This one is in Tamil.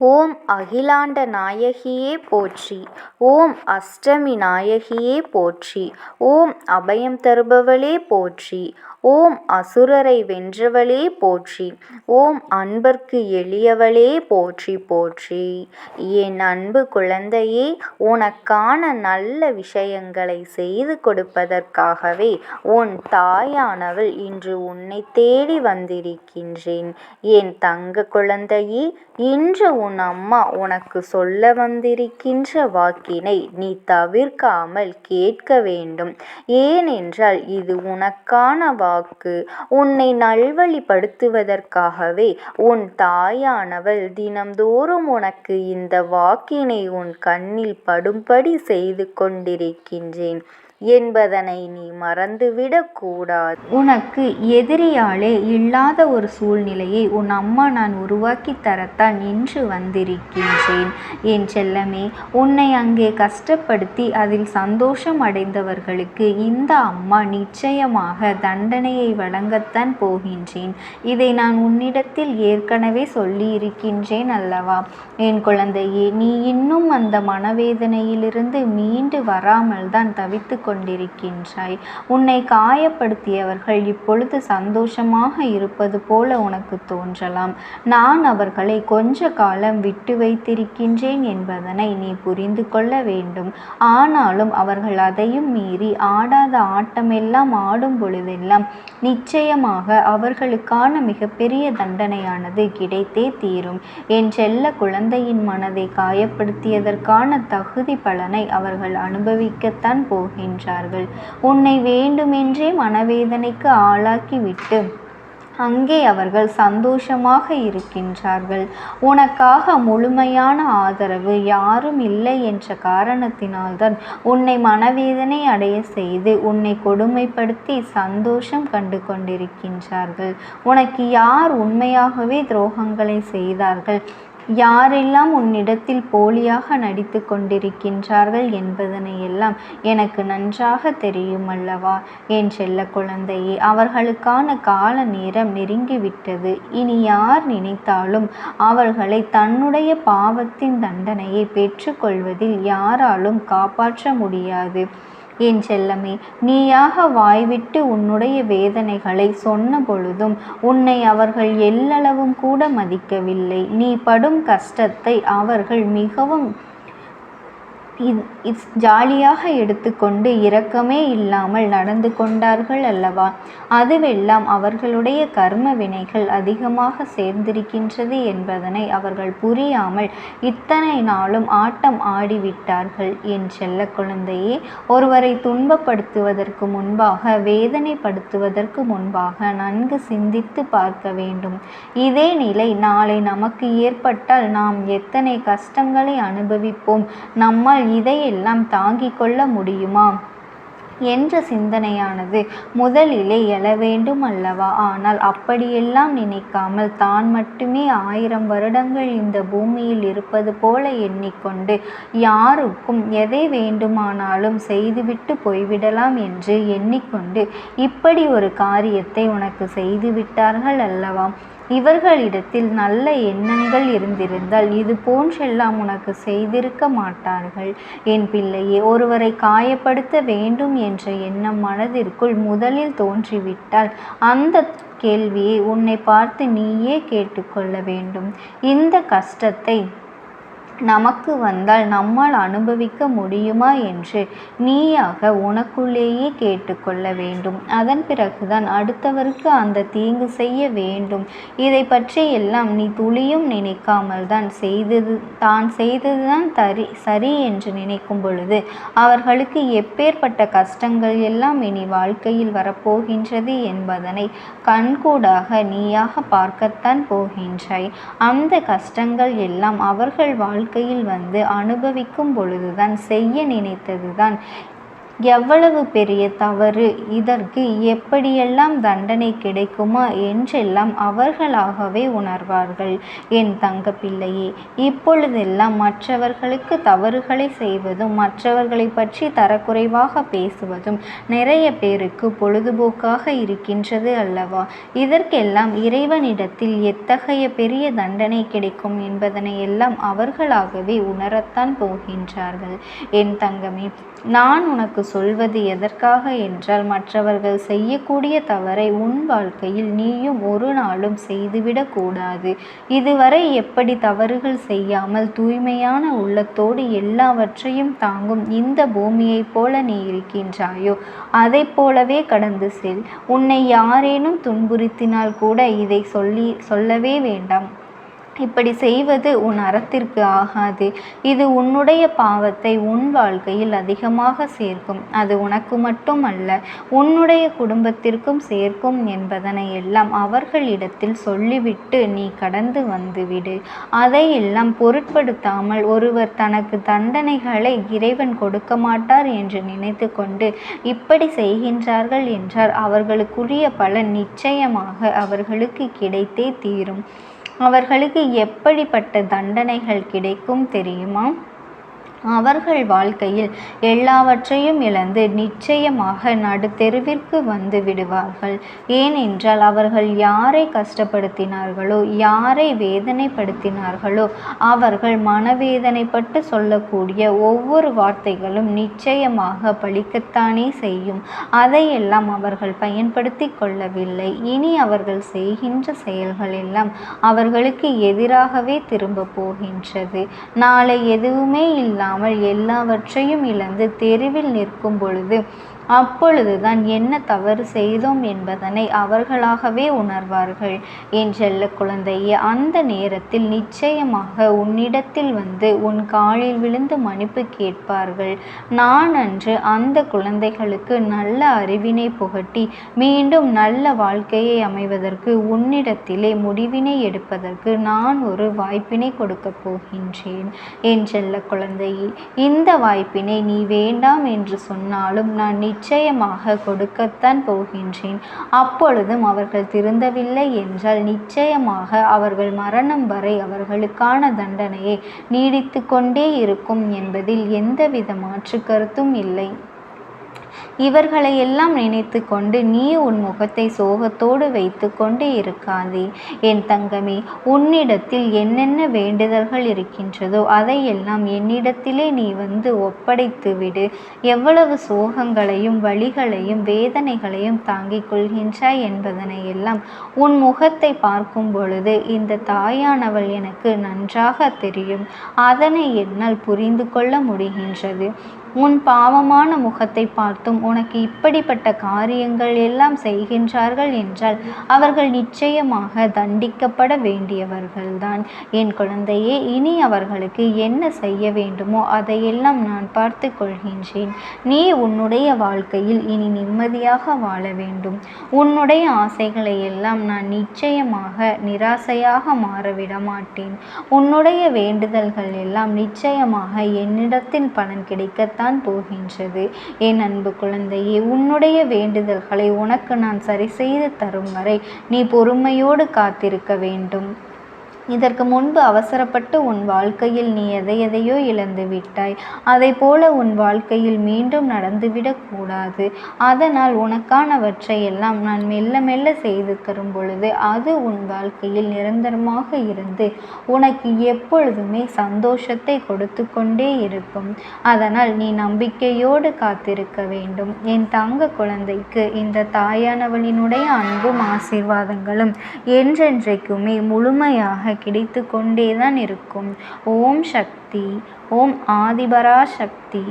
ஓம் அகிலாண்ட நாயகியே போற்றி! ஓம் அஷ்டமி நாயகியே போற்றி! ஓம் அபயம் தருபவளே போற்றி! ஓம் அசுரரை வென்றவளே போற்றி! ஓம் அன்பர்க்கு எளியவளே போற்றி போற்றி! என் அன்பு குழந்தையே, உனக்கான நல்ல விஷயங்களை செய்து கொடுப்பதற்காகவே உன் தாயானவள் இன்று உன்னை தேடி வந்திருக்கின்றேன். என் தங்க குழந்தையே, இன்று உன் அம்மா உனக்கு சொல்ல வந்திருக்கின்ற வாக்கினை நீ தவிர்க்காமல் கேட்க வேண்டும். ஏனென்றால் இது உனக்கான வாக்கு. உன்னை நல்வழிப்படுத்துவதற்காகவே உன் தாயானவள் தினம்தோறும் உனக்கு இந்த வாக்கினை உன் கண்ணில் படும்படி செய்து கொண்டிருக்கின்றேன் என்பதனை நீ மறந்துவிடக்கூடாது உனக்கு எதிரியாலே இல்லாத ஒரு சூழ்நிலையை உன் அம்மா நான் உருவாக்கித் தரத்தான் இன்று வந்திருக்கின்றேன். என் செல்லமே, உன்னை அங்கே கஷ்டப்படுத்தி அதில் சந்தோஷம் அடைந்தவர்களுக்கு இந்த அம்மா நிச்சயமாக தண்டனையை வழங்கத்தான் போகின்றேன். இதை நான் உன்னிடத்தில் ஏற்கனவே சொல்லியிருக்கின்றேன் அல்லவா? என் குழந்தையே, நீ இன்னும் அந்த மனவேதனையிலிருந்து மீண்டு வராமல் தான் தவித்துக் கொண்டிருக்கின்றாய். உன்னை காயப்படுத்தியவர்கள் இப்பொழுது சந்தோஷமாக இருப்பது போல உனக்குத் தோன்றலாம். நான் அவர்களை கொஞ்ச காலம் விட்டு வைத்திருக்கின்றேன் என்பதனை நீ புரிந்து கொள்ள வேண்டும். ஆனாலும் அவர்கள் அதையும் மீறி ஆடாத ஆட்டமெல்லாம் ஆடும் பொழுதெல்லாம் நிச்சயமாக அவர்களுக்கான மிகப்பெரிய தண்டனையானது கிடைத்தே தீரும். என் செல்ல குழந்தையின் மனதை காயப்படுத்தியதற்கான தகுதி பலனை அவர்கள் அனுபவிக்கத்தான் போகின்றார்கள். உன்னை வேண்டுமென்றே மனவேதனைக்கு ஆளாக்கிவிட்டு அங்கே அவர்கள் சந்தோஷமாக இருக்கின்றார்கள். உனக்காக முழுமையான ஆதரவு யாரும் இல்லை என்ற காரணத்தினால்தான் உன்னை மனவேதனை அடையச் செய்து உன்னை கொடுமைப்படுத்தி சந்தோஷம் கண்டு கொண்டிருக்கின்றார்கள். உனக்கு யார் உண்மையாகவே துரோகங்களை செய்தார்கள்? யாரெல்லாம் உன்னிடத்தில் போலியாக நடித்து கொண்டிருக்கின்றார்கள் என்பதனையெல்லாம் எனக்கு நன்றாகத் தெரியுமல்லவா? என் செல்ல குழந்தையே, அவர்களுக்கான கால நேரம் நெருங்கிவிட்டது. இனி யார் நினைத்தாலும் அவர்களை தன்னுடைய பாவத்தின் தண்டனையை பெற்றுக்கொள்வதில் யாராலும் காப்பாற்ற முடியாது. என் செல்லமே, நீயாக வாய்விட்டு உன்னுடைய வேதனைகளை சொன்ன பொழுதும் உன்னை அவர்கள் எல்லளவும் கூட மதிக்கவில்லை. நீ படும் கஷ்டத்தை அவர்கள் மிகவும் ஜாலியாக எடுத்துக்கொண்டு இரக்கமே இல்லாமல் நடந்து கொண்டார்கள் அல்லவா? அதுவெல்லாம் அவர்களுடைய கர்ம வினைகள் அதிகமாக சேர்ந்திருக்கின்றது என்பதனை அவர்கள் புரியாமல் இத்தனை நாளும் ஆட்டம் ஆடிவிட்டார்கள். என் செல்ல குழந்தையே, ஒருவரை துன்பப்படுத்துவதற்கு முன்பாக வேதனைப்படுத்துவதற்கு முன்பாக நன்கு சிந்தித்து பார்க்க வேண்டும். இதே நிலை நாளை நமக்கு ஏற்பட்டால் நாம் எத்தனை கஷ்டங்களை அனுபவிப்போம். நம்மால் இதையெல்லாம் தாங்கிக் கொள்ள முடியுமா? என்ற சிந்தனையானது முதலிலே எழ வேண்டும் அல்லவா? ஆனால் அப்படியெல்லாம் நினைக்காமல் தான் மட்டுமே ஆயிரம் வருடங்கள் இந்த பூமியில் இருப்பது போல எண்ணிக்கொண்டு யாருக்கும் எதை வேண்டுமானாலும் செய்துவிட்டு போய்விடலாம் என்று எண்ணிக்கொண்டு இப்படி ஒரு காரியத்தை உனக்கு செய்துவிட்டார்கள் அல்லவா? இவர்களிடத்தில் நல்ல எண்ணங்கள் இருந்திருந்தால் இது போன்றெல்லாம் உனக்கு செய்திருக்க மாட்டார்கள். என் பிள்ளையே, ஒருவரை காயப்படுத்த வேண்டும் என்ற எண்ணம் மனதிற்குள் முதலில் தோன்றிவிட்டால் அந்த கேள்வியை உன்னை பார்த்து நீயே கேட்டுக்கொள்ள வேண்டும். இந்த கஷ்டத்தை நமக்கு வந்தால் நம்மால் அனுபவிக்க முடியுமா என்று நீயாக உனக்குள்ளேயே கேட்டுக்கொள்ள வேண்டும். அதன் பிறகுதான் அடுத்தவருக்கு அந்த தீங்கு செய்ய வேண்டும். இதைப் பற்றியெல்லாம் நீ துளியும் நினைக்காமல் தான் செய்தது தான் செய்ததுதான் சரி என்று நினைக்கும் பொழுது அவர்களுக்கு எப்பேற்பட்ட கஷ்டங்கள் எல்லாம் இனி வாழ்க்கையில் வரப்போகின்றது என்பதனை கண்கூடாக நீயாக பார்க்கத்தான் போகின்றாய். அந்த கஷ்டங்கள் எல்லாம் அவர்கள் வாழ்க்கை வாழ்க்கையில் வந்து அனுபவிக்கும் பொழுதுதான் செய்ய நினைத்ததுதான். எவ்வளவு பெரிய தவறு? இதற்கு எப்படியெல்லாம் தண்டனை கிடைக்குமா என்றெல்லாம் அவர்களாகவே உணர்வார்கள். என் தங்க பிள்ளையே இப்பொழுதெல்லாம் மற்றவர்களுக்கு தவறுகளை செய்வதும் மற்றவர்களை பற்றி தரக்குறைவாக பேசுவதும் நிறைய பேருக்கு பொழுதுபோக்காக இருக்கின்றது அல்லவா? இதற்கெல்லாம் இறைவனிடத்தில் எத்தகைய பெரிய தண்டனை கிடைக்கும் என்பதனை எல்லாம் அவர்களாகவே உணரத்தான் போகின்றார்கள். என் தங்கமே நான் உனக்கு சொல்வது எதற்காக என்றால் மற்றவர்கள் செய்யக்கூடிய தவறை உன் வாழ்க்கையில் நீயும் ஒரு நாளும் செய்துவிடக் கூடாது. இதுவரை எப்படி தவறுகள் செய்யாமல் தூய்மையான உள்ளத்தோடு எல்லாவற்றையும் தாங்கும் இந்த பூமியைப் போல நீ இருக்கின்றாயோ? அதை போலவே கடந்து செல். உன்னை யாரேனும் துன்புறுத்தினால் கூட இதை சொல்லி சொல்லவே வேண்டாம். இப்படி செய்வது உன் அறத்திற்கு ஆகாது. இது உன்னுடைய பாவத்தை உன் வாழ்க்கையில் அதிகமாக சேர்க்கும். அது உனக்கு மட்டும் அல்ல உன்னுடைய குடும்பத்திற்கும் சேர்க்கும் என்பதனை எல்லாம் அவர்களிடத்தில் சொல்லிவிட்டு நீ கடந்து வந்துவிடு. அதையெல்லாம் பொருட்படுத்தாமல் ஒருவர் தனக்கு தண்டனைகளை இறைவன் கொடுக்க மாட்டார் என்று நினைத்து கொண்டு இப்படி செய்கின்றார்கள் என்றால் அவர்களுக்குரிய பலன் நிச்சயமாக அவர்களுக்கு கிடைத்தே தீரும். அவர்களுக்கு எப்படிப்பட்ட தண்டனைகள் கிடைக்கும் தெரியுமா? அவர்கள் வாழ்க்கையில் எல்லாவற்றையும் இழந்து நிச்சயமாக நடுத்தெருவிற்கு வந்து விடுவார்கள். ஏனென்றால் அவர்கள் யாரை கஷ்டப்படுத்தினார்களோ யாரை வேதனைப்படுத்தினார்களோ அவர்கள் மனவேதனைப்பட்டு சொல்லக்கூடிய ஒவ்வொரு வார்த்தைகளும் நிச்சயமாக பழிக்கத்தானே செய்யும். அதையெல்லாம் அவர்கள் பயன்படுத்தி கொள்ளவில்லை. இனி அவர்கள் செய்கின்ற செயல்கள் எல்லாம் அவர்களுக்கு எதிராகவே திரும்ப போகின்றது. நாளை எதுவுமே இல்லாமல் இல்லாமல் எல்லாவற்றையும் இழந்து தெருவில் நிற்கும் பொழுது அப்பொழுதுதான் என்ன தவறு செய்தோம் என்பதனை அவர்களாகவே உணர்வார்கள். என் செல்ல குழந்தையே அந்த நேரத்தில் நிச்சயமாக உன்னிடத்தில் வந்து உன் காலில் விழுந்து மன்னிப்பு கேட்பார்கள். நான் அன்று அந்த குழந்தைகளுக்கு நல்ல அறிவினை புகட்டி மீண்டும் நல்ல வாழ்க்கையை அமைவதற்கு உன்னிடத்திலே முடிவினை எடுப்பதற்கு நான் ஒரு வாய்ப்பினை கொடுக்கப் போகின்றேன். என் செல்ல குழந்தையே இந்த வாய்ப்பினை நீ வேண்டாம் என்று சொன்னாலும் நான் நிச்சயமாக கொடுக்கத்தான் போகின்றேன். அப்பொழுதும் அவர்கள் திருந்தவில்லை என்றால் நிச்சயமாக அவர்கள் மரணம் வரை அவர்களுக்கான தண்டனையை நீடித்து கொண்டே இருக்கும் என்பதில் எந்தவித மாற்று கருத்தும் இல்லை. இவர்களை எல்லாம் நினைத்து கொண்டு நீ உன் முகத்தை சோகத்தோடு வைத்து கொண்டு இருக்காதே. என் தங்கமே உன்னிடத்தில் என்னென்ன வேண்டுதல்கள் இருக்கின்றதோ அதையெல்லாம் என்னிடத்திலே நீ வந்து ஒப்படைத்து விடு. எவ்வளவு சோகங்களையும் வழிகளையும் வேதனைகளையும் தாங்கிக் கொள்கின்றாய் என்பதனை எல்லாம் உன் முகத்தை பார்க்கும் பொழுது இந்த தாயானவள் எனக்கு நன்றாக தெரியும். அதனை என்னால் புரிந்து கொள்ள முடிகின்றது. உன் பாவமான முகத்தை பார்த்தும் உனக்கு இப்படிப்பட்ட காரியங்கள் எல்லாம் செய்கின்றார்கள் என்றால் அவர்கள் நிச்சயமாக தண்டிக்கப்பட வேண்டியவர்கள்தான். என் குழந்தையே இனி அவர்களுக்கு என்ன செய்ய வேண்டுமோ அதையெல்லாம் நான் பார்த்து கொள்கின்றேன். நீ உன்னுடைய வாழ்க்கையில் இனி நிம்மதியாக வாழ வேண்டும். உன்னுடைய ஆசைகளை எல்லாம் நான் நிச்சயமாக நிராசையாக மாறவிட மாட்டேன். உன்னுடைய வேண்டுதல்கள் எல்லாம் நிச்சயமாக என்னிடத்தில் பலன் கிடைக்கத்தான் போகின்றது. என் அன்பு குழந்தை குழந்தையே உன்னுடைய வேண்டுதல்களை உனக்கு நான் சரி செய்து தரும் வரை நீ பொறுமையோடு காத்திருக்க வேண்டும். இதற்கு முன்பு அவசரப்பட்டு உன் வாழ்க்கையில் நீ எதை எதையோ இழந்து விட்டாய். அதை போல உன் வாழ்க்கையில் மீண்டும் நடந்துவிடக் கூடாது. அதனால் உனக்கானவற்றை எல்லாம் நான் மெல்ல மெல்ல செய்து தரும் பொழுது அது உன் வாழ்க்கையில் நிரந்தரமாக இருந்து உனக்கு எப்பொழுதுமே சந்தோஷத்தை கொடுத்து கொண்டே இருக்கும். அதனால் நீ நம்பிக்கையோடு காத்திருக்க வேண்டும். என் தங்க குழந்தைக்கு இந்த தாயானவளினுடைய அன்பும் ஆசீர்வாதங்களும் என்றென்றைக்குமே முழுமையாக கிடைத்து கொண்டே தான் இருக்கும். ஓம் சக்தி ஓம் ஆதிபரா சக்தி